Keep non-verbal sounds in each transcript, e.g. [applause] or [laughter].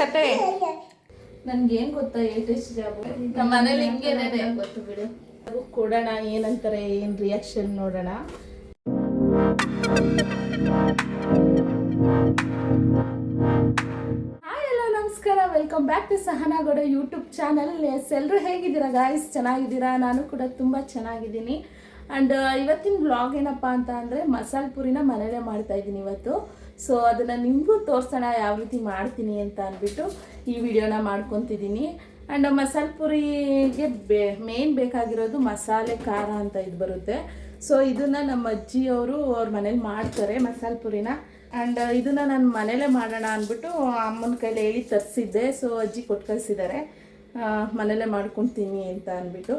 ಕತೆ? ನನ್ಗೇನ್ ಗೊತ್ತಾ ಏಟೆಸ್ಟ್ ಜಾಬ್? ನಮ್ಮ ಮನೇಲಿ ಹಿಂಗೆ ಗೊತ್ತು ಬಿಡು. ಕೊಡೋಣ ಏನಂತಾರೆ ಏನು ರಿಯಾಕ್ಷನ್ ನೋಡೋಣ? ಹಾಯ್ ನಮಸ್ಕಾರ. Welcome back to Sahana Gowda YouTube channel yes ಎಲ್ಲರೂ ಹೇಗಿದ್ದೀರಾ ಗಾಯ್ಸ್ ಚೆನ್ನಾಗಿದ್ದೀರಾ? ನಾನು ಕೂಡ ತುಂಬ ಚೆನ್ನಾಗಿದ್ದೀನಿ. ಆ್ಯಂಡ್ ಇವತ್ತಿನ ಬ್ಲಾಗ್ ಏನಪ್ಪ ಅಂತ ಅಂದರೆ ಮಸಾಲೆ ಪುರಿನ ಮನೇಲೇ ಮಾಡ್ತಾ ಇದ್ದೀನಿ ಇವತ್ತು. ಸೊ ಅದನ್ನು ನಿಮಗೂ ತೋರಿಸೋಣ, ಯಾವ ರೀತಿ ಮಾಡ್ತೀನಿ ಅಂತ ಅಂದ್ಬಿಟ್ಟು ಈ ವಿಡಿಯೋನ ಮಾಡ್ಕೊತಿದ್ದೀನಿ. ಆ್ಯಂಡ್ ಮಸಾಲೆ ಪುರಿಗೆ ಬೇ ಮೇನ್ ಬೇಕಾಗಿರೋದು ಮಸಾಲೆ ಖಾರ ಅಂತ ಇದು ಬರುತ್ತೆ. ಸೊ ಇದನ್ನು ನಮ್ಮ ಅಜ್ಜಿಯವರು ಅವ್ರ ಮನೇಲಿ ಮಾಡ್ತಾರೆ ಮಸಾಲೆ ಪುರಿನ. ಆ್ಯಂಡ್ ಇದನ್ನು ನಾನು ಮನೇಲೇ ಮಾಡೋಣ ಅಂದ್ಬಿಟ್ಟು ಅಮ್ಮನ ಕೈಲಿ ಹೇಳಿ ತರಿಸಿದ್ದೆ. ಸೊ ಅಜ್ಜಿ ಕೊಟ್ಟು ಕಳಿಸಿದ್ದಾರೆ. ಮನೇಲೇ ಮಾಡ್ಕೊತೀನಿ ಅಂತ ಅಂದ್ಬಿಟ್ಟು.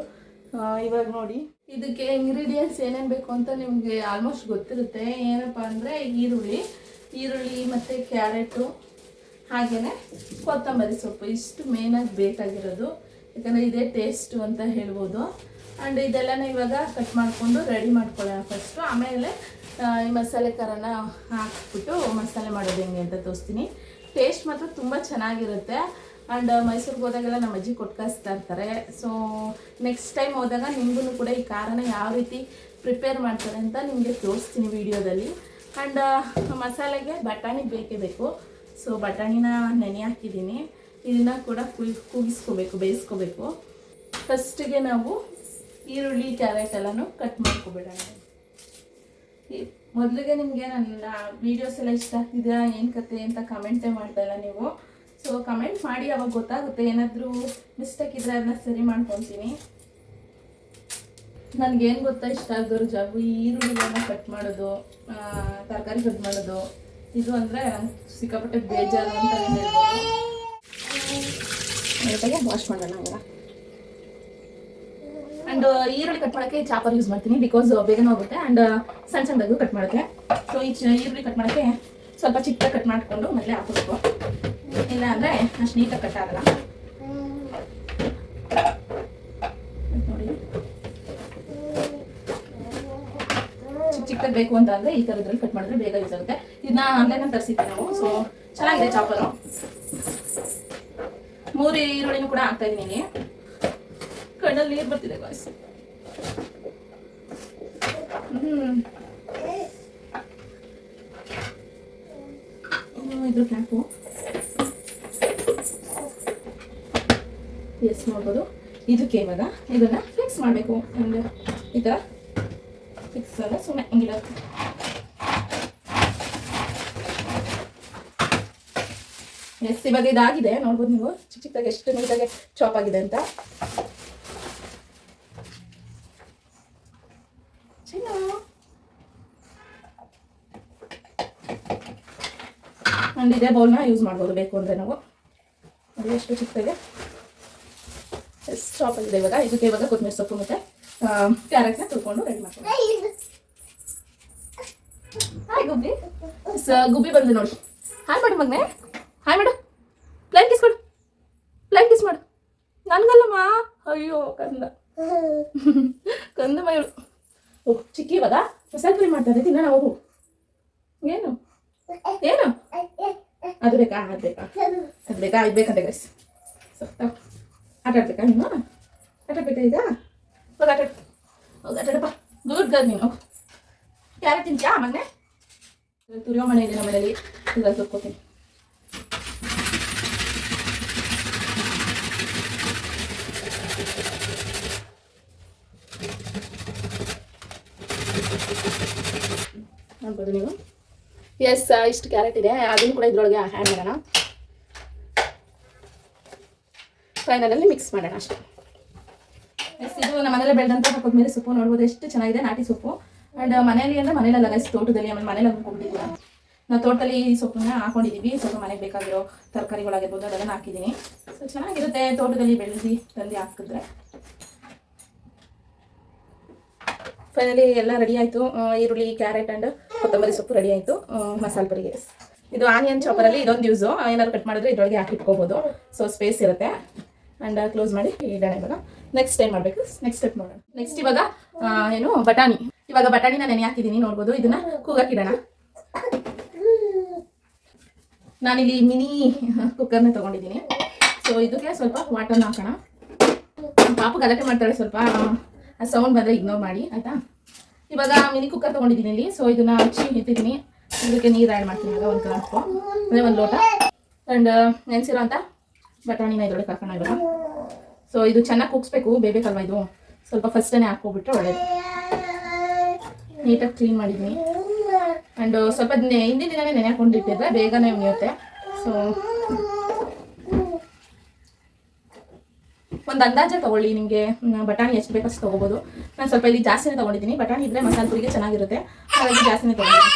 ಇವಾಗ ನೋಡಿ. ಇದಕ್ಕೆ ಇಂಗ್ರೀಡಿಯೆಂಟ್ಸ್ ಏನೇನು ಬೇಕು ಅಂತ ನಿಮಗೆ ಆಲ್ಮೋಸ್ಟ್ ಗೊತ್ತಿರುತ್ತೆ. ಏನಪ್ಪ ಅಂದರೆ ಈರುಳ್ಳಿ ಈರುಳ್ಳಿ ಮತ್ತು ಕ್ಯಾರೆಟು ಹಾಗೆಯೇ ಕೊತ್ತಂಬರಿ ಸೊಪ್ಪು. ಇಷ್ಟು ಮೇನಾಗಿ ಬೇಕಾಗಿರೋದು. ಯಾಕಂದರೆ ಇದೇ ಟೇಸ್ಟು ಅಂತ ಹೇಳ್ಬೋದು. ಆ್ಯಂಡ್ ಇದೆಲ್ಲನ ಇವಾಗ ಕಟ್ ಮಾಡಿಕೊಂಡು ರೆಡಿ ಮಾಡ್ಕೊಳ್ಳೋಣ ಫಸ್ಟು ಆಮೇಲೆ ಈ ಮಸಾಲೆ ಖಾರನ ಹಾಕ್ಬಿಟ್ಟು ಮಸಾಲೆ ಮಾಡೋದು ಹೆಂಗೆ ಅಂತ ತೋರಿಸ್ತೀನಿ. ಟೇಸ್ಟ್ ಮಾತ್ರ ತುಂಬ ಚೆನ್ನಾಗಿರುತ್ತೆ. ಆ್ಯಂಡ್ ಮೈಸೂರಿಗೆ ಹೋದಾಗೆಲ್ಲ ನಮ್ಮ ಅಜ್ಜಿ ಕೊಟ್ಟು ಕಳಿಸ್ತಾ ಇರ್ತಾರೆ. ಸೊ ನೆಕ್ಸ್ಟ್ ಟೈಮ್ ಹೋದಾಗ ನಿಮಗೂ ಕೂಡ ಈ ಖಾರನ ಯಾವ ರೀತಿ ಪ್ರಿಪೇರ್ ಮಾಡ್ತಾರೆ ಅಂತ ನಿಮಗೆ ತೋರಿಸ್ತೀನಿ ವಿಡಿಯೋದಲ್ಲಿ ಆ್ಯಂಡ್ ಮಸಾಲೆಗೆ ಬಟಾಣಿ ಬೇಕೇ ಬೇಕು. ಸೊ ಬಟಾಣಿನ ನೆನೆ ಹಾಕಿದ್ದೀನಿ. ಇದನ್ನು ಕೂಡ ಕುಯ್ ಕೂಗಿಸ್ಕೋಬೇಕು ಬೇಯಿಸ್ಕೋಬೇಕು. ಫಸ್ಟಿಗೆ ನಾವು ಈರುಳ್ಳಿ, ಕ್ಯಾರೆಟ್ ಎಲ್ಲನೂ ಕಟ್ ಮಾಡ್ಕೊಬಿಡೋಣ. ಮೊದಲಿಗೆ ನಿಮಗೆ ನನ್ನ ವೀಡಿಯೋಸ್ ಎಲ್ಲ ಇಷ್ಟ ಆಗ್ತಿದೆಯಾ? ಏನು ಕತೆ ಅಂತ ಕಮೆಂಟೇ ಮಾಡ್ತಾ ಇಲ್ಲ ನೀವು. ಸೊ ಕಮೆಂಟ್ ಮಾಡಿ, ಅವಾಗ ಗೊತ್ತಾಗುತ್ತೆ. ಏನಾದರೂ ಮಿಸ್ಟೇಕ್ ಇದ್ರೆ ಅದನ್ನ ಸರಿ ಮಾಡ್ಕೊತೀನಿ. ನನಗೇನು ಗೊತ್ತಾ ಇಷ್ಟ ಆಗಿದ್ರು ಜಾಬು? ಈರುಳ್ಳಿಗಳನ್ನ ಕಟ್ ಮಾಡೋದು ತರಕಾರಿ ಕಟ್ ಮಾಡೋದು. ಇದು ಅಂದರೆ ಸಿಕ್ಕಾಪಟ್ಟೆ ಬೇಜಾರು ಅಂತ ಹೇಳ್ಬೋದು. ವಾಶ್ ಮಾಡೋಣ ಇವಾಗ. ಆ್ಯಂಡ್ ಈರುಳ್ಳಿ ಕಟ್ ಮಾಡೋಕ್ಕೆ ಚಾಪರ್ ಯೂಸ್ ಮಾಡ್ತೀನಿ ಬಿಕಾಸ್ ಬೇಗನೂ ಆಗುತ್ತೆ ಆ್ಯಂಡ್ ಸಣ್ಣ ಸಣ್ಣದಾಗೂ ಕಟ್ ಮಾಡೋಕ್ಕೆ. ಸೊ ಈ ಚ- ಈರುಳ್ಳಿ ಕಟ್ ಮಾಡೋಕ್ಕೆ ಸ್ವಲ್ಪ ಚಿಕ್ಕ ಕಟ್ ಮಾಡಿಕೊಂಡು ಮೊದಲೇ ಹಾಕಬೇಕು. ಇಲ್ಲ ಅಂದರೆ ಅಷ್ಟು ನೀಟಾಗಿ ಕಟ್ ಆಗಲ್ಲ ನೋಡಿ ಚಿಕ್ಕದಾಗಿ ಬೇಕು ಅಂತ ಅಂದರೆ ಈ ಥರದ್ರಲ್ಲಿ ಕಟ್ ಮಾಡಿದ್ರೆ ಬೇಗ ಯೂಸ್ ಆಗುತ್ತೆ. ಇದನ್ನ ಆನ್ಲೈನಲ್ಲಿ ತರಿಸಿದ್ವಿ ನಾವು. ಸೊ ಚೆನ್ನಾಗಿದೆ ಚಾಪರು ಮೂರು ಈರುಳ್ಳಿನೂ ಕೂಡ ಹಾಕ್ತಾ ಇದ್ದೀನಿ ಕಣ್ಣಲ್ಲಿ ನೀರು ಬರ್ತಿದೆ ಗಾಯ್ಸ್ ಹ್ಮ್. ಇದು ಕ್ಯಾಪು ಎಸ್ ಇದಕ್ಕೆ ಫಿಕ್ಸ್ ಮಾಡಬೇಕು. ಅಂದ್ರೆ ಈ ಥರ ಫಿಕ್ಸ್ ಅಲ್ಲ ಸುಮ್ಮನೆ ಹಿಂಗಿಲ್ಲ ಎಸ್ ಇವಾಗ ಇದಾಗಿದೆ ನೋಡ್ಬೋದು ನೀವು? ಚಿಕ್ಕ ಚಿಕ್ಕದಾಗಿ, ಎಷ್ಟು ನೀಟಾಗಿ ಚಾಪ್ ಆಗಿದೆ ಅಂತ. ಚಿನ್ನ ಆ್ಯಂಡ್ ಇದೇ ಬೌಲ್ನ ಯೂಸ್ ಮಾಡ್ಬೋದು, ಬೇಕು ಅಂದರೆ ನಾವು. ಅದು ಎಷ್ಟು ಚಿಕ್ಕದಾಗೆ? ಎಷ್ಟು ಚಾಪ್ ಆಗಿದೆ ಇವಾಗ. ಇದಕ್ಕೆ ಇವಾಗ ಕೊತ್ತಂಬರಿ ಸೊಪ್ಪು ಮತ್ತು ಕ್ಯಾರೆಟ್ನ ತುಳ್ಕೊಂಡು ರೆಡಿ ಮಾಡ್ಕೊಂಡು ಹಾಯ್ ಗುಬ್ಬಿ ಸ ಗುಬ್ಬಿ ಬಂದು ನೋಡಿ. ಹಾಯ್ ಮಾಡು ಮಗನೆ. ಹಾಯ್ ಮಾಡು ಪ್ಲೈನ್ ಕಿಸ್ ಕೊಡು ಪ್ಲೈನ್ ಕಿಸ್ ಮಾಡು. ನನ್ಗಲ್ಲಮ್ಮ. ಅಯ್ಯೋ, ಕಂದ. ಕಂದ ಮಗಳು ಓಹ್ ಚಿಕ್ಕಿ ಇವಾಗ? ಮಸಾಲೆ ಪುರಿ ಮಾಡ್ತಾರೆ ತಿನ್ನೋಣ, ಹೋಗು. ಏನು? ಏನು? ಅದು ಬೇಕಾ? ಅದು ಬೇಕಾ? ಅದು ಬೇಕಾ? ಇದು ಬೇಕಂತ ಗೈಸ್ ಆಟ ಆಡ್ಬೇಕಾ ನೀನು? ಆಟ ಆಡ್ಬೇಕಾ ಈಗ? ಹೋಗಿ ಆಟ ಹೋಗಿ ಆಟ ಆಡಪ್ಪ. ಗುಡ್ ಗರ್ ನೀನು. ಕ್ಯಾರೆಟ್ ತಿಂತ್ಯಾ ಮಗನೆ? ತುರಿಯೋ ಮನೆ ಇದೆ ನಮ್ಮ ಮನೇಲಿ ಇದ್ರಲ್ಲಿ ತುರ್ಕೋತೀನಿ ನೋಡ್ಬೋದು ನೀವು? ಎಸ್ ಇಷ್ಟು ಕ್ಯಾರೆಟ್ ಇದೆ. ಅದನ್ನು ಕೂಡ ಇದ್ರೊಳಗೆ ಆ್ಯಡ್ ಮಾಡೋಣ. ಫೈನಲಲ್ಲಿ ಮಿಕ್ಸ್ ಮಾಡೋಣ ಅಷ್ಟೇ. ಎಸ್ ಇದು ನಮ್ಮ ಮನೇಲಿ ಬೆಳೆದಂಥ ಕೊತ್ತಂಬರಿ ಸೊಪ್ಪು ನೋಡ್ಬೋದು. ಎಷ್ಟು ಚೆನ್ನಾಗಿದೆ ನಾಟಿ ಸೊಪ್ಪು. ಆ್ಯಂಡ್ ಮನೆಯಲ್ಲಿ ಅಂದರೆ ಮನೇಲಲ್ಲ ಗೈಸ್ ತೋಟದಲ್ಲಿ, ಆಮೇಲೆ ಮನೇಲಿ ಕೊಟ್ಟಿದ್ದೀವಿ ನಾವು ತೋಟದಲ್ಲಿ ಈ ಸೊಪ್ಪನ್ನ ಹಾಕೊಂಡಿದ್ದೀವಿ ಸ್ವಲ್ಪ ಮನೆಗೆ ಬೇಕಾಗಿರೋ ತರಕಾರಿಗಳಾಗಿರ್ಬೋದು, ಅದೆಲ್ಲ ಹಾಕಿದ್ದೀನಿ ಸೊ ಚೆನ್ನಾಗಿರುತ್ತೆ ತೋಟದಲ್ಲಿ ಬೆಳೆಸಿ ತಂದು ಹಾಕಿದ್ರೆ. ಫೈನಲಿ ಎಲ್ಲ ರೆಡಿ ಆಯಿತು. ಈರುಳ್ಳಿ ಕ್ಯಾರೆಟ್ ಆ್ಯಂಡ್ ಕೊತ್ತಂಬರಿ ಸೊಪ್ಪು ರೆಡಿ ಆಯಿತು. ಮಸಾಲೆ ಪರಿಗೆ. ಇದು ಆನಿಯನ್ ಚಾಪರಲ್ಲಿ ಇದೊಂದು ಯೂಸು ಏನಾದ್ರು ಕಟ್ ಮಾಡಿದ್ರೆ ಇದ್ರೊಳಗೆ ಹಾಕಿಟ್ಕೋಬೋದು ಸೊ ಸ್ಪೇಸ್ ಇರುತ್ತೆ. ಆ್ಯಂಡ್ ಕ್ಲೋಸ್ ಮಾಡಿ ಇಡೋಣ ಇವಾಗ ನೆಕ್ಸ್ಟ್ ಏನು ಮಾಡಬೇಕು? ನೆಕ್ಸ್ಟ್ ಸ್ಟೆಪ್ ನೋಡೋಣ. ನೆಕ್ಸ್ಟ್ ಇವಾಗ ಏನು, ಬಟಾಣಿ. ಇವಾಗ ಬಟಾಣಿನ ನೆನೆ ಹಾಕಿದ್ದೀನಿ, ನೋಡ್ಬೋದು. ಇದನ್ನ ಕೂಗಾಕಿಡೋಣ ನಾನಿಲ್ಲಿ ಮಿನಿ ಕುಕ್ಕರ್ನ ತಗೊಂಡಿದ್ದೀನಿ. ಸೊ ಇದಕ್ಕೆ ಸ್ವಲ್ಪ ವಾಟರ್ನ ಹಾಕೋಣ. ಪಾಪ ಗಲಾಟೆ ಮಾಡ್ತಾಳೆ ಸ್ವಲ್ಪ. ಆ ಸೌಂಡ್ ಬಂದರೆ ಇಗ್ನೋರ್ ಮಾಡಿ, ಆಯಿತಾ? ಇವಾಗ ಮಿನಿ ಕುಕ್ಕರ್ ತೊಗೊಂಡಿದ್ದೀನಿ ಇಲ್ಲಿ. ಸೊ ಇದನ್ನ ಹಚ್ಚಿ ಇಟ್ಟಿದ್ದೀನಿ. ಇದಕ್ಕೆ ನೀರು ಆ್ಯಡ್ ಮಾಡ್ತೀನಿ. ಇವಾಗ ಒಂದು ಗ್ಲಾಸ್ಕು ಅಂದರೆ ಒಂದು ಲೋಟ. ಆ್ಯಂಡ್ ನೆನೆಸಿರೋ ಅಂತ ಬಟಾಣಿನ ಇದರೊಳಗೆ ಹಾಕೋಣ ಸೊ ಇದು ಚೆನ್ನಾಗಿ ಕುಗ್ಸ್ಬೇಕು ಬೇಬೇಕಲ್ವ ಇದು? ಸ್ವಲ್ಪ ಫಸ್ಟೇ ಹಾಕ್ಕೊಬಿಟ್ರೆ ಒಳ್ಳೇದು. ನೀಟಾಗಿ ಕ್ಲೀನ್ ಮಾಡಿದ್ದೀನಿ ಆ್ಯಂಡ್ ಸ್ವಲ್ಪ ಹಿಂದಿನ ದಿನವೇ ನೆನೆ ಹಾಕೊಂಡಿಟ್ಟಿದ್ರೆ ಬೇಗನೆ ಉಳಿಯುತ್ತೆ ಸೊ ಒಂದು ಅಂದಾಜು ತಗೊಳ್ಳಿ ನಿಮಗೆ. ಬಟಾಣಿ ಎಷ್ಟು ಬೇಕಷ್ಟು ತೊಗೋಬೋದು. ನಾನು ಸ್ವಲ್ಪ ಇಲ್ಲಿ ಜಾಸ್ತಿನೇ ತೊಗೊಂಡಿದ್ದೀನಿ. ಬಟಾಣಿ ಇದ್ರೆ ಮಸಾಲೆ ಪುರಿಗೆ ಚೆನ್ನಾಗಿರುತ್ತೆ. ಹಾಗಾಗಿ ಜಾಸ್ತಿನೇ ತೊಗೊಂಡಿದ್ದೀನಿ.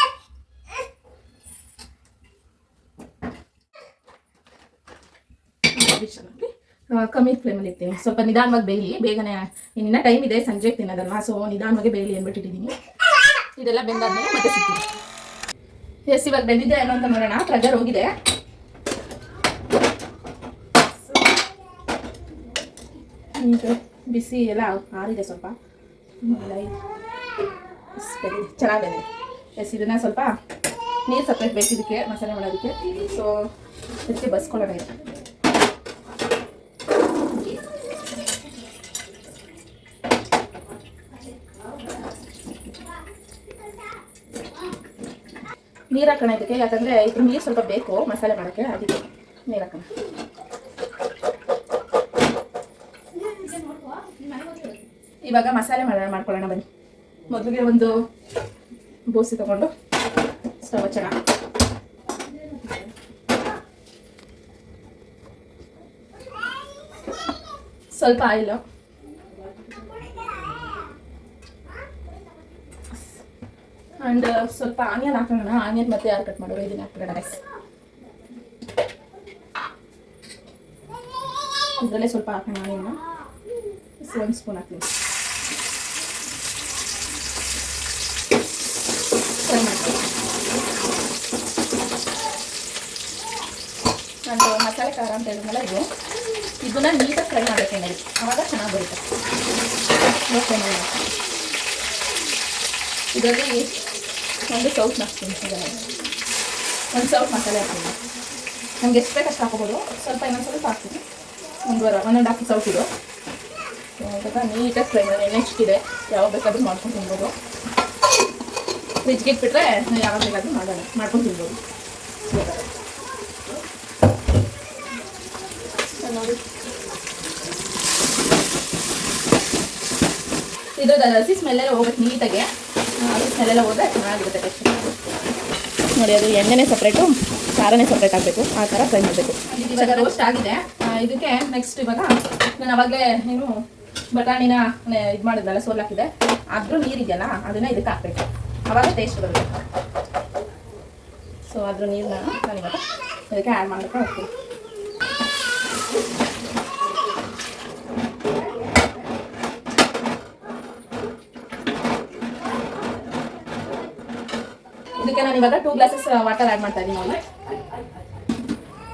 ಕಮ್ಮಿ ಫ್ಲೇಮಲ್ಲಿ ಇರ್ತೀನಿ ಸ್ವಲ್ಪ ನಿಧಾನವಾಗಿ ಬೇಯಲಿ. ಬೇಗನೆ ಇನ್ನಿನ್ನ ಟೈಮ್ ಇದೆ, ಸಂಜೆಗೆ ತಿನ್ನೋದಲ್ವಾ? ಸೊ ನಿಧಾನವಾಗಿ ಬೇಯಲಿ ಅಂದ್ಬಿಟ್ಟಿದ್ದೀನಿ. ಇದೆಲ್ಲ ಬೆಂದಾದ್ಮೇಲೆ ಮತ್ತೆ ಸಿಗ್ತೀನಿ. ಎಸ್ ಇವಾಗ ಬೆಂದಿದೆ ಏನೋ ಅಂತ ನೋಡೋಣ. ಪ್ರೆಜರ್ ಹೋಗಿದೆ. ಬಿಸಿ ಎಲ್ಲ ಆರಿದೆ ಸ್ವಲ್ಪ. ಲೈಟ್ ಚೆನ್ನಾಗಿ ಬೆಂದಿದೆ. ಎಸ್ ಇದನ್ನ ಸ್ವಲ್ಪ ನೀರು ಸಪ್ರೇಟ್ ಬೇಕಿದ್ದಕ್ಕೆ ಮಸಾಲೆ ಮಾಡೋದಕ್ಕೆ. ಸೊ ಇದಕ್ಕೆ ಬಸ್ಕೊಳ್ಳೋಣ ನೀರು ಹಾಕೋಣ ಇದಕ್ಕೆ, ಯಾಕಂದರೆ ಇದ್ರ ನೀರು ಸ್ವಲ್ಪ ಬೇಕು, ಮಸಾಲೆ ಮಾಡೋಕ್ಕೆ, ಅದಕ್ಕೆ ನೀರು ಹಾಕೋಣ ಇವಾಗ ಮಸಾಲೆ ಮಾಡೋಣ ಮಾಡ್ಕೊಳ್ಳೋಣ ಬನ್ನಿ. ಮೊದಲಿಗೆ ಒಂದು ಬೋಸಿ ತಗೊಂಡು ಸ್ಟವ್ ಹಚ್ಚೋಣ. ಸ್ವಲ್ಪ ಆಯಿಲು. ಅಂಡ್ ಸ್ವಲ್ಪ ಆನಿಯನ್ ಹಾಕೋಣ. ಆನಿಯನ್ ಮತ್ತೆ ಯಾರು ಕಟ್ ಮಾಡೋ ಇದನ್ನ ಹಾಕೋಣ ರೈಸ್ ಇದರಲ್ಲೇ ಸ್ವಲ್ಪ ಹಾಕೋಣ ಆನಿಯನ್ ಒಂದು ಸ್ಪೂನ್ ಹಾಕ್ತೀನಿ. ಫ್ರೈ ನಂದು ಮಸಾಲೆ ಖಾರ ಅಂತ ಹೇಳಿದ್ಮೇಲೆ ಇದು. ಇದನ್ನ ನೀಟಾಗಿ ಫ್ರೈ ಮಾಡಬೇಕು ಎಣ್ಣೆಲಿ ಆವಾಗ ಚೆನ್ನಾಗಿ ಬರುತ್ತೆ. ಫ್ಲೇಮಲ್ಲಿ ಮಾಡ್ತೀನಿ. ಇದರಲ್ಲಿ ಒಂದು ಸೌಟ್ ಹಾಕ್ತೀನಿ ಒಂದು ಸೌಟ್ ಮಸಾಲೆ ಹಾಕ್ತೀನಿ ನಮ್ಗೆ ಎಷ್ಟು ಬೇಕಷ್ಟು ಹಾಕೋಬೋದು. ಸ್ವಲ್ಪ ಇನ್ನೊಂದು ಸ್ವಲ್ಪ ಹಾಕ್ತೀನಿ. ಒಂದು ಒಂದುವರೆ, ಒಂದೊಂದು ಹಾಕಿ ಸೌಟ್ ಇದು. ಇವಾಗ ನೀಟಾಗಿ ಫ್ರೈ ಮಾಡಿ, ಎಣ್ಣೆ ಯಾವಾಗ ಬೇಕಾದ್ರೂ ಮಾಡ್ಕೊಂಡು ತಿನ್ಬೋದು. ಫ್ರಿಜ್ಗೆ ಇಟ್ಬಿಟ್ರೆ ಯಾವಾಗ ಬೇಕಾದ್ರೂ ಮಾಡೋಣ ಮಾಡ್ಕೊಂಡು ತಿನ್ಬೋದು. ನೋಡಿ. ಇದ್ರದ್ದು ಹಸಿ ಸ್ಮೆಲ್ಲೆಲ್ಲ ಹೋಗುತ್ತೆ ನೀಟಾಗೆ. ನೋಡಿ, ಅದು ಎಣ್ಣೆನೇ ಸಪ್ರೇಟು ಖಾರನೇ ಸಪ್ರೇಟ್ ಆಗಬೇಕು. ಆ ಥರ ಫ್ರೈ ಮಾಡಬೇಕು. ಇವಾಗ ರೋಸ್ಟ್ ಆಗಿದೆ. ಇದಕ್ಕೆ ನೆಕ್ಸ್ಟ್ ಇವಾಗ ನಾನು ಅವಾಗಲೇ ಏನು ಬಟಾಣಿನ ಇದು ಮಾಡಿದ್ನಲ್ಲ, ಸೋಲ್ ಹಾಕಿದೆ ಅದ್ರ ನೀರಿದೆಯಲ್ಲ, ಅದನ್ನ ಇದಕ್ಕೆ ಹಾಕ್ಬೇಕು. ಅವಾಗ ಟೇಸ್ಟ್ ಬರುತ್ತೆ. ಸೊ ಅದ್ರ ನೀರನ್ನ ನಾನು ಇವಾಗ ಇದಕ್ಕೆ ಆ್ಯಡ್ ಮಾಡ್ಕೊಂಡು ಹೋಗ್ತೀನಿ ಇದಕ್ಕೆ ನಾನು ಇವಾಗ ಟೂ ಗ್ಲಾಸಸ್ ವಾಟರ್ ಆ್ಯಡ್ ಮಾಡ್ತಾ ಇದ್ದೀನಿ ನಾನು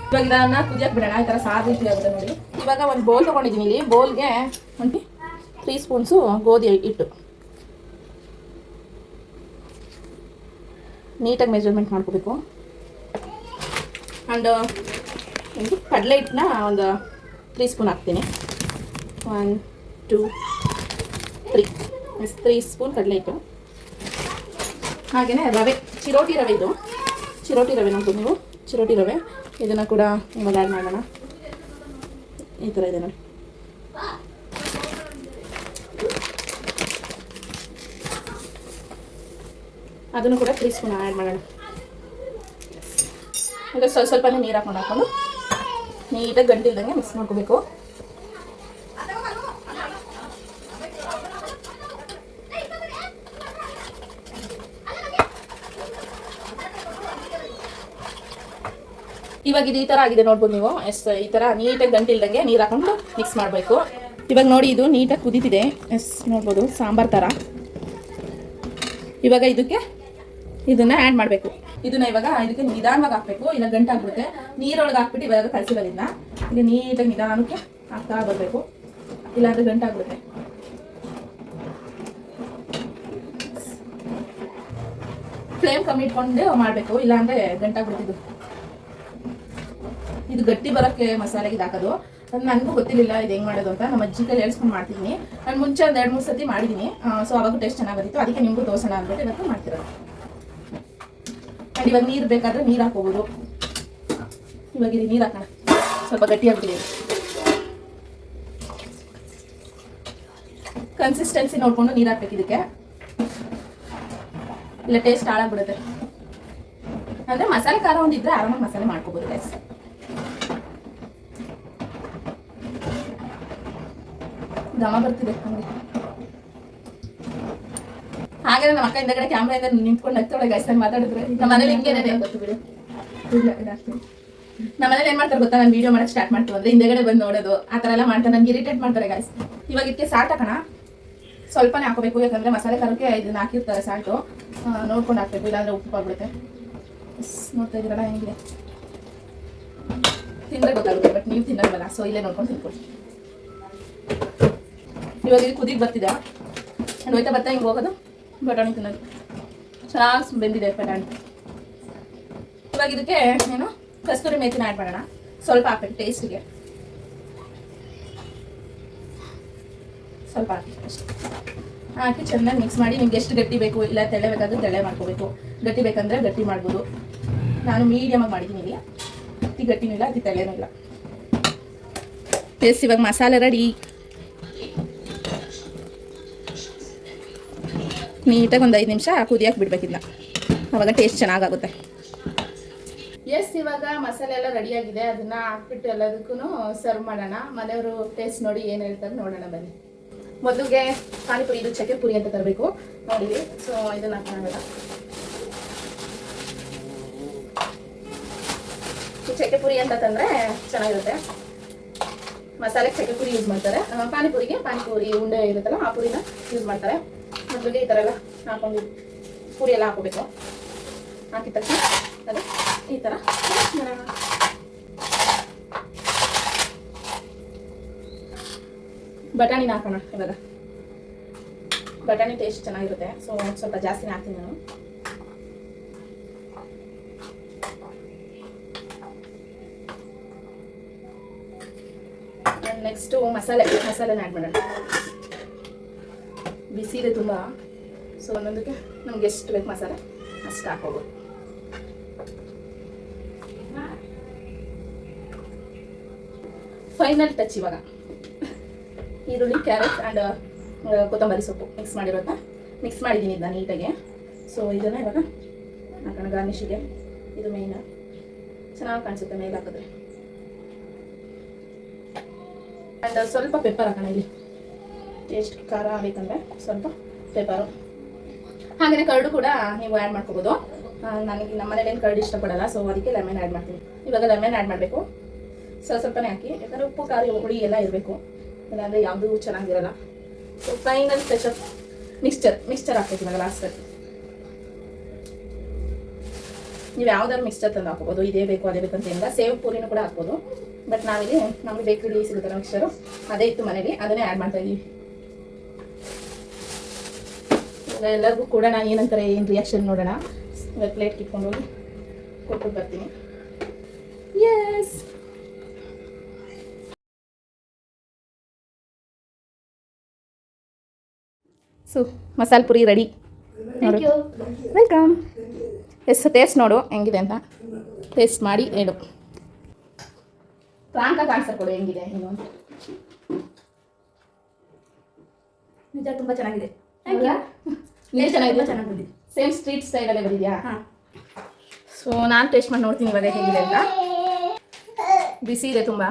ಇವಾಗ ಇದನ್ನ ಕುದಿಯಕ್ಕೆ ಬಿಡೋಣ, ಈ ಥರ ಸಾರು ರೀತಿ ಆಗುತ್ತೆ ನೋಡಿ. ಇವಾಗ ಒಂದು ಬೌಲ್ ತೊಗೊಂಡಿದ್ದೀನಿ ಇಲ್ಲಿ. ಬೌಲ್ಗೆ ಒಂದು ತ್ರೀ ಸ್ಪೂನ್ಸು ಗೋಧಿ ಹಿಟ್ಟು. ನೀಟಾಗಿ ಮೆಜರ್ಮೆಂಟ್ ಮಾಡ್ಕೋಬೇಕು. ಆ್ಯಂಡ್ ಒಂದು ಕಡಲೆ ಹಿಟ್ಟನ್ನ ಒಂದು ತ್ರೀ ಸ್ಪೂನ್ ಹಾಕ್ತೀನಿ one two three three spoon ಕಡಲೆ ಹಿಟ್ಟು. ಹಾಗೆಯೇ ರವೆ, ಚಿರೋಟಿ ರವೆ ಇದು. ಚಿರೋಟಿ ರವೆ ನೋಡ್ಬೋದು ನೀವು. ಚಿರೋಟಿ ರವೆ. ಇದನ್ನು ಕೂಡ ಇವಾಗ ಆ್ಯಡ್ ಮಾಡೋಣ. ಈ ಥರ ಇದೆ ನೋಡಿ. ಅದನ್ನು ಕೂಡ ತ್ರೀ ಸ್ಪೂನ್ ಆ್ಯಡ್ ಮಾಡೋಣ. ಈಗ ಸ್ವಲ್ಪ ಸ್ವಲ್ಪನೇ ನೀರು ಹಾಕೊಂಡು ಹಾಕೊಂಡು ನೀಟಾಗಿ ಗಂಟಿಲ್ದಂಗೆ ಮಿಕ್ಸ್ ಮಾಡ್ಕೋಬೇಕು. ಇವಾಗ ಇದು ಈ ಥರ ಆಗಿದೆ ನೋಡ್ಬೋದು ನೀವು. ಎಸ್, ಈ ಥರ ನೀಟಾಗಿ ಗಂಟಿಲ್ದಂಗೆ ನೀರು ಹಾಕೊಂಡು ಮಿಕ್ಸ್ ಮಾಡಬೇಕು. ಇವಾಗ ನೋಡಿ ಇದು ನೀಟಾಗಿ ಕುದೀತಿದೆ. ಎಸ್, ನೋಡ್ಬೋದು, ಸಾಂಬಾರ್ ಥರ ಇವಾಗ ಇದಕ್ಕೆ ಇದನ್ನ ಆ್ಯಡ್ ಮಾಡಬೇಕು. ಇದನ್ನ ಇವಾಗ ಇದಕ್ಕೆ ನಿಧಾನವಾಗಿ ಹಾಕ್ಬೇಕು. ಇಲ್ಲ ಗಂಟಾಗ್ಬಿಡುತ್ತೆ ನೀರೊಳಗೆ ಹಾಕ್ಬಿಟ್ಟು ಇವಾಗ ಕಲಸಿರೋದ್ರಿಂದ ಈಗ ನೀಟಾಗಿ ನಿಧಾನಕ್ಕೆ ಹಾಕ್ತಾ ಬರಬೇಕು. ಇಲ್ಲಾಂದ್ರೆ ಗಂಟಾಗ್ಬಿಡುತ್ತೆ ಫ್ಲೇಮ್ ಕಮ್ಮಿ ಇಟ್ಕೊಂಡು ಮಾಡಬೇಕು. ಇಲ್ಲಾಂದ್ರೆ ಗಂಟಾಗ್ಬಿಡ್ತಿದ್ದು ಇದು ಗಟ್ಟಿ ಬರೋಕ್ಕೆ ಮಸಾಲೆಗೆ ಇದು ಹಾಕೋದು. ನನಗೂ ಗೊತ್ತಿರಲಿಲ್ಲ ಇದು ಹೆಂಗೆ ಮಾಡೋದು ಅಂತ. ನಮ್ಮ ಅಜ್ಜಿ ಕೈಲಿ ಹೇಳ್ಸ್ಕೊಂಡು ಮಾಡ್ತಿದ್ದೀನಿ ನಾನು ಮುಂಚೆ ಒಂದು ಎರಡು ಮೂರು ಸತಿ ಮಾಡಿದ್ದೀನಿ ಸೊ ಅವಾಗ ಟೇಸ್ಟ್ ಚೆನ್ನಾಗಿ ಅದಕ್ಕೆ ನಿಮಗೂ ದೋಸೆ ಅಂದ್ಬಿಟ್ಟು ಇವತ್ತು ಮಾಡ್ತಿರೋದು. ಇವಾಗ ನೀರು ಬೇಕಾದರೆ ನೀರು ಹಾಕೋಬೋದು ಇವಾಗ ಇಲ್ಲಿ ನೀರು ಹಾಕೋಣ. ಸ್ವಲ್ಪ ಗಟ್ಟಿ ಹಾಕ್ಬಿಡಿ ಕನ್ಸಿಸ್ಟೆನ್ಸಿ ನೋಡಿಕೊಂಡು ನೀರು ಹಾಕ್ಬೇಕು ಇದಕ್ಕೆ. ಇಲ್ಲ ಟೇಸ್ಟ್ ಹಾಳಾಗ್ಬಿಡುತ್ತೆ. ಅಂದರೆ ಮಸಾಲೆ ಖಾರ ಒಂದಿದ್ರೆ ಆರಾಮಾಗಿ ಮಸಾಲೆ ಮಾಡ್ಕೋಬೋದು ಗೈಸ್ ಘಮ ಬರ್ತಿದೆ ಹಂಗೆ ಹಾಗೆ ನಮ್ಮ ಅಕ್ಕ ಹಿಂದಗಡೆ ಕ್ಯಾಮ್ರಾಯಿಂದ ನಿಂತ್ಕೊಂಡು ನಗ್ತಾಳೆ ಗೈಸ್ ನಾನು ಮಾತಾಡಿದ್ರೆ. ನಮ್ಮ ಮನೇಲಿ ಹಿಂಗೆ ಗೊತ್ತು ಬಿಡಿ. ನಮ್ಮ ಮನೇಲಿ ಏನ್ ಮಾಡ್ತಾರೆ ಗೊತ್ತಾ? ನಾನು ವಿಡಿಯೋ ಮಾಡಕ್ ಸ್ಟಾರ್ಟ್ ಮಾಡ್ತೀವಿ ಅಂದ್ರೆ ಹಿಂದೆಗಡೆ ಬಂದು ನೋಡೋದು ಆ ಥರ ಎಲ್ಲ ಮಾಡ್ತಾರೆ. ನನಗೆ ಇರಿಟೇಟ್ ಮಾಡ್ತಾರೆ ಗಾಯ್ಸ್ ಇವಾಗ ಇದಕ್ಕೆ ಸಾಲ್ಟ್ ಹಾಕೋಣ. ಸ್ವಲ್ಪನೇ ಹಾಕೋಬೇಕು. ಯಾಕಂದ್ರೆ ಮಸಾಲೆ ಖಾರಕ್ಕೆ ಇದನ್ನ ಹಾಕಿರ್ತಾರೆ ಸಾಲ್ಟು ನೋಡ್ಕೊಂಡು ಹಾಕ್ಬೇಕು. ಇಲ್ಲಾಂದ್ರೆ ಉಪ್ಪು ಆಗ್ಬಿಡುತ್ತೆ ನೋಡ್ತಾ ಇದ್ದೀರಲ್ಲ ಹೆಂಗಿದೆ? ತಿಂದ್ರೆ ಗೊತ್ತಾಗುತ್ತೆ ಬಟ್ ನೀವು ತಿನ್ನಲ್ವಲ್ಲ ಸೊ ಇಲ್ಲೇ ನೋಡ್ಕೊಂಡು ತಿನ್ಕೊಳ್ಳಿ. ಇವಾಗ ಇದು ಕುದಿಗೆ ಬರ್ತಿದೆ. ನಾನು ಹೋಯ್ತಾ ಬರ್ತಾ ಹಿಂಗೆ ಹೋಗೋದು? ಬಟಾಣಿ ತಿನ್ನೋದು. ಚೆನ್ನಾಗಿ ಬೆಂದಿದೆ ಬಟಾಣಿ. ಇವಾಗ ಇದಕ್ಕೆ ಏನು? ಕಸ್ತೂರಿ ಮೇಥಿನ ಆ್ಯಡ್ ಮಾಡೋಣ. ಸ್ವಲ್ಪ ಹಾಕ್ಬೇಕು ಟೇಸ್ಟಿಗೆ ಸ್ವಲ್ಪ ಹಾಕಿ ಹಾಕಿ ಚೆನ್ನಾಗಿ ಮಿಕ್ಸ್ ಮಾಡಿ ನಿಮ್ಗೆ ಎಷ್ಟು ಗಟ್ಟಿ ಬೇಕು, ಇಲ್ಲ ತೆಳ್ಳೆ ಬೇಕಾದ್ರೆ ತೆಳ್ಳೆ ಮಾಡ್ಕೋಬೇಕು. ಗಟ್ಟಿ ಬೇಕಂದ್ರೆ ಗಟ್ಟಿ ಮಾಡ್ಬೋದು. ನಾನು ಮೀಡಿಯಮಾಗಿ ಮಾಡಿದ್ದೀನಿ ಇಲ್ಲಿ. ಅತಿ ಗಟ್ಟಿನೂ ಇಲ್ಲ, ಅತಿ ತೆಳ್ಳೆನೂ ಇಲ್ಲ. ಟೇಸ್ಟ್ ಇವಾಗ ಮಸಾಲೆ ರೆಡಿ ನೀಟಾಗಿ ಒಂದು ಐದು ನಿಮಿಷ ಕುದಿಯಕ್ಕೆ ಬಿಡ್ಬೇಕಿದ್ನ ಅವಾಗ ಟೇಸ್ಟ್ ಚೆನ್ನಾಗಾಗುತ್ತೆ. ಎಸ್ ಇವಾಗ ಮಸಾಲೆ ಎಲ್ಲ ರೆಡಿ ಆಗಿದೆ. ಅದನ್ನ ಹಾಕ್ಬಿಟ್ಟು ಎಲ್ಲದಕ್ಕೂ ಸರ್ವ್ ಮಾಡೋಣ. ಮನೆಯವರು ಟೇಸ್ಟ್ ನೋಡಿ ಏನು ಹೇಳ್ತಾರೆ ನೋಡೋಣ ಬನ್ನಿ. ಮೊದಲಿಗೆ ಪಾನಿಪುರಿ ಇದು ಚಕ್ಕೆ ಪುರಿ ಅಂತ ತರಬೇಕು. ನೋಡಿ ಸೊ ಇದನ್ನ ಹಾಕೋಣ. ಚಕ್ಕೆ ಪುರಿ ಅಂತ ತಂದ್ರೆ ಚೆನ್ನಾಗಿರುತ್ತೆ. ಮಸಾಲೆ ಚಕ್ಕೆ ಪುರಿ ಯೂಸ್ ಮಾಡ್ತಾರೆ. ಪಾನಿಪುರಿಗೆ ಪಾನಿಪುರಿ ಉಂಡೆ ಇರುತ್ತಲ್ಲ, ಆ ಪುರಿನ ಯೂಸ್ ಮಾಡ್ತಾರೆ. ಮೊದಲಿಗೆ ಈ ಥರ ಎಲ್ಲ ಹಾಕೊಂಡು ಪೂರಿ ಎಲ್ಲ ಹಾಕೋಬೇಕು ಹಾಕಿದ ತಕ್ಷಣ ಅದು ಈ ಥರ. ಬಟಾಣಿನ ಹಾಕೋಣ ಇವಾಗ. ಬಟಾಣಿ ಟೇಸ್ಟ್ ಚೆನ್ನಾಗಿರುತ್ತೆ. ಸೊ ಸ್ವಲ್ಪ ಜಾಸ್ತಿನೇ ಹಾಕ್ತೀನಿ ನಾನು. ನೆಕ್ಸ್ಟು ಮಸಾಲೆ, ಮಸಾಲೆನ ಆ್ಯಡ್ ಮಾಡೋಣ. ಬಿಸಿ ಇದೆ ತುಂಬ. ಸೊ ಒಂದೊಂದಕ್ಕೆ ನಮ್ಗೆ ಎಷ್ಟು ಬೇಕು ಮಸಾಲೆ? ಅಷ್ಟು ಹಾಕೋಬೋದು. ಫೈನಲ್ ಟಚ್ ಇವಾಗ. ಈರುಳ್ಳಿ ಕ್ಯಾರೆಟ್ ಆ್ಯಂಡ್ ಕೊತ್ತಂಬರಿ ಸೊಪ್ಪು ಮಿಕ್ಸ್ ಮಾಡಿರೋದನ್ನ ಮಿಕ್ಸ್ ಮಾಡಿದ್ದೀನಿ ಇದನ್ನ ನೀಟಾಗಿ. ಸೊ ಇದನ್ನು ಇವಾಗ ಹಾಕೋಣ ಗಾರ್ನಿಶಿಗೆ ಇದು ಮೇಯ್ನ ಚೆನ್ನಾಗಿ ಕಾಣಿಸುತ್ತೆ ಮೇಲೆ ಹಾಕಿದ್ರೆ. ಆ್ಯಂಡ್ ಸ್ವಲ್ಪ ಪೆಪ್ಪರ್ ಹಾಕೋಣ ಇಲ್ಲಿ. ಟೇಸ್ಟ್ ಖಾರ ಬೇಕಂದ್ರೆ ಸ್ವಲ್ಪ ಪೇಪರು ಹಾಗೆಯೇ ಕರಡು ಕೂಡ ನೀವು ಆ್ಯಡ್ ಮಾಡ್ಕೋಬೋದು. ನನಗೆ ನಮ್ಮ ಮನೇಲಿ ಏನು ಕರಡು ಇಷ್ಟಪಡಲ್ಲ ಸೊ ಅದಕ್ಕೆ ಲೆಮನ್ ಆ್ಯಡ್ ಮಾಡ್ತೀನಿ. ಇವಾಗ ಲೆಮನ್ ಆ್ಯಡ್ ಮಾಡಬೇಕು. ಸ್ವಲ್ಪ ಸ್ವಲ್ಪನೇ ಹಾಕಿ, ಯಾಕಂದರೆ ಉಪ್ಪು, ಖಾರ, ಹುಳಿ ಎಲ್ಲ ಇರಬೇಕು. ಇಲ್ಲಾಂದರೆ ಯಾವುದೂ ಚೆನ್ನಾಗಿರಲ್ಲ. So final of mixture mixture ಹಾಕ್ಬೇಕು ಇವಾಗ ಲಾಸ್ಟಲ್ಲಿ ನೀವು ಯಾವ್ದಾದ್ರು ಮಿಕ್ಸ್ಚರ್ ತಂದು ಹಾಕೋಬೋದು ಇದೇ ಬೇಕು, ಅದೇ ಬೇಕು ಅಂತ ಏನಿಲ್ಲ. ಸೇವ್ ಪೂರಿನೂ ಕೂಡ ಹಾಕ್ಬೋದು. ಬಟ್ ನಾವಿಲ್ಲಿ ನಮಗೆ ಬೇಕರಿ ಸಿಗುತ್ತಲ್ಲ ಮಿಕ್ಸ್ಚರು ಅದೇ ಇತ್ತು ಮನೇಲಿ. ಅದನ್ನೇ ಆ್ಯಡ್ ಮಾಡ್ತಾಯಿದ್ದೀವಿ ಇವಾಗ ಎಲ್ಲರಿಗೂ ಕೂಡ ನಾನು ಏನಂತಾರೆ ಏನು ರಿಯಾಕ್ಷನ್ ನೋಡೋಣ. ಇವಾಗ ಪ್ಲೇಟ್ ಕಿಟ್ಕೊಂಡು ಹೋಗಿ ಕೊಟ್ಟು ಬರ್ತೀನಿ. Yes so masala puri ready thank you welcome yes taste ನೋಡು ಹೆಂಗಿದೆ ಅಂತ. ಟೇಸ್ಟ್ ಮಾಡಿ ಹೇಳು. ಪ್ರಾಂಕ ಆನ್ಸರ್ ಕೊಡು ಹೆಂಗಿದೆ ಏನು ನಿಜ ತುಂಬ ಚೆನ್ನಾಗಿದೆ. ಹೌದಾ? ನೀನು ಚೆನ್ನಾಗಿದೆ ಚೆನ್ನಾಗಿ ಬಂದಿದೆ ಸೇಮ್ ಸ್ಟ್ರೀಟ್ ಸ್ಟೈಲಲ್ಲೇ ಬಂದಿದ್ಯಾ? ಹಾಂ. ಸೊ ನಾನು ಟೇಸ್ಟ್ ಮಾಡಿ ನೋಡ್ತೀನಿ ಇವಾಗ ಹೇಗಿದೆ ಅಂತ. ಬಿಸಿ ಇದೆ ತುಂಬ.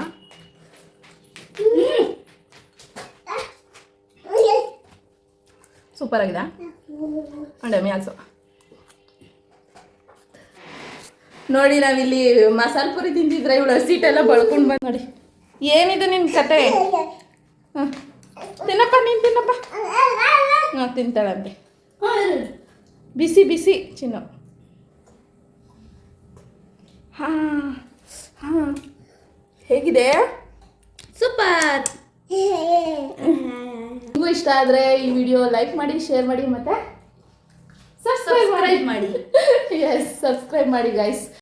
ಸೂಪರ್ ಆಗಿದೆ. ಎಮ್ಮಿ ಆಲ್ಸೋ ನೋಡಿ ನಾವಿಲ್ಲಿ ಮಸಾಲೆ ಪುರಿ ತಿಂದಿದ್ರೆ ಇವಳು ಸೀಟೆಲ್ಲ ಬಳ್ಕೊಂಡು ಬಂದು ನೋಡಿ. ಏನಿದೆ ನಿನ್ನ ಕತೆ? ಹಾಂ ತಿನ್ನಪ್ಪ ನೀನು ತಿನ್ನಪ್ಪ. ಹಾಂ ತಿಂತಾಳಂತೆ. ಬಿಸಿ ಬಿಸಿ ಚಿನ್ನ. ಹಾಂ ಹಾಂ. ಹೇಗಿದೆ? ಸೂಪರ್. ನಿಮಗೂ ಇಷ್ಟ ಆದರೆ ಈ ವಿಡಿಯೋ ಲೈಕ್ ಮಾಡಿ ಶೇರ್ ಮಾಡಿ ಮತ್ತೆ ಸಬ್ಸ್ಕ್ರೈಬ್ ಮಾಡಿ. ಎಸ್ ಸಬ್ಸ್ಕ್ರೈಬ್ ಮಾಡಿ [laughs] ಗೈಸ್